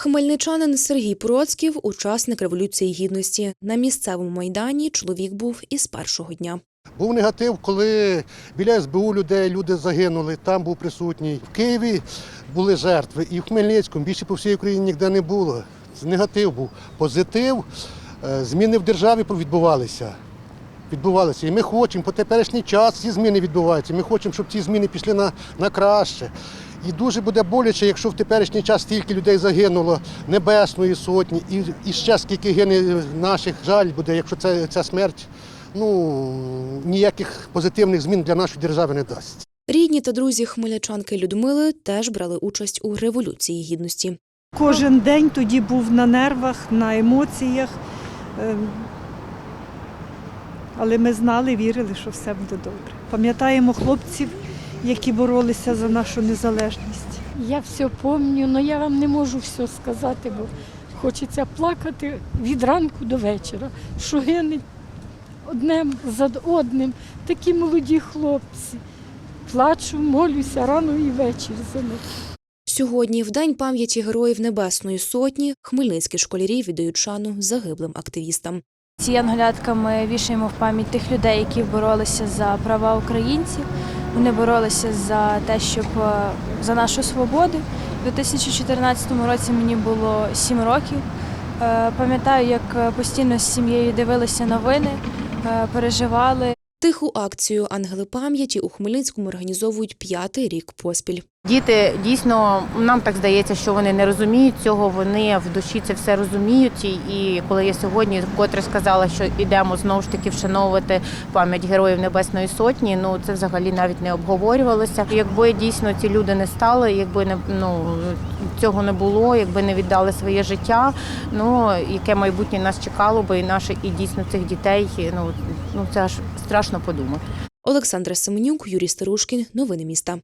Хмельничанин Сергій Процьків – учасник Революції Гідності. На місцевому майдані чоловік був із першого дня. Був негатив, коли біля СБУ людей люди загинули, там був присутній. В Києві були жертви, і в Хмельницькому більше по всій Україні ніде не було. Негатив був. Позитив, е, зміни в державі відбувалися. Відбувалися. І ми хочемо, по теперішній час ці зміни відбуваються. Ми хочемо, щоб ці зміни пішли на, на краще. І дуже буде боляче, якщо в теперішній час стільки людей загинуло Небесної сотні, і, і ще скільки гине наших жаль буде, якщо це, ця смерть ну, ніяких позитивних змін для нашої держави не дасть. Рідні та друзі хмельничанки Людмили теж брали участь у Революції Гідності. Кожен день тоді був на нервах, на емоціях. Але ми знали, вірили, що все буде добре. Пам'ятаємо хлопців, які боролися за нашу незалежність. Я все пам'ятаю, але я вам не можу все сказати, бо хочеться плакати від ранку до вечора. Що гине одним за одним, такі молоді хлопці. Плачу, молюся рано і ввечері за них. Сьогодні, в День пам'яті Героїв Небесної Сотні, хмельницькі школярі віддають шану загиблим активістам. Ці янголятка ми вішаємо в пам'ять тих людей, які боролися за права українців. Вони боролися за те, щоб е, за нашу свободу. У 2014 році мені було 7 років. Е, Пам'ятаю, як е, постійно з сім'єю дивилися новини, переживали. Тиху акцію Ангели пам'яті у Хмельницькому організовують п'ятий рік поспіль. Діти дійсно нам так здається, що вони не розуміють цього. Вони в душі це все розуміють. І- коли я сьогодні вкотре сказала, що йдемо знову ж таки вшановувати пам'ять героїв Небесної Сотні, ну це взагалі навіть не обговорювалося. Якби дійсно ці люди не стали, якби не ну цього не було, якби не віддали своє життя, ну яке майбутнє нас чекало би, і наше, і дійсно цих дітей. Ну ну це аж страшно подумати. Олександра Семенюк, Юрій Старушкін. Новини міста.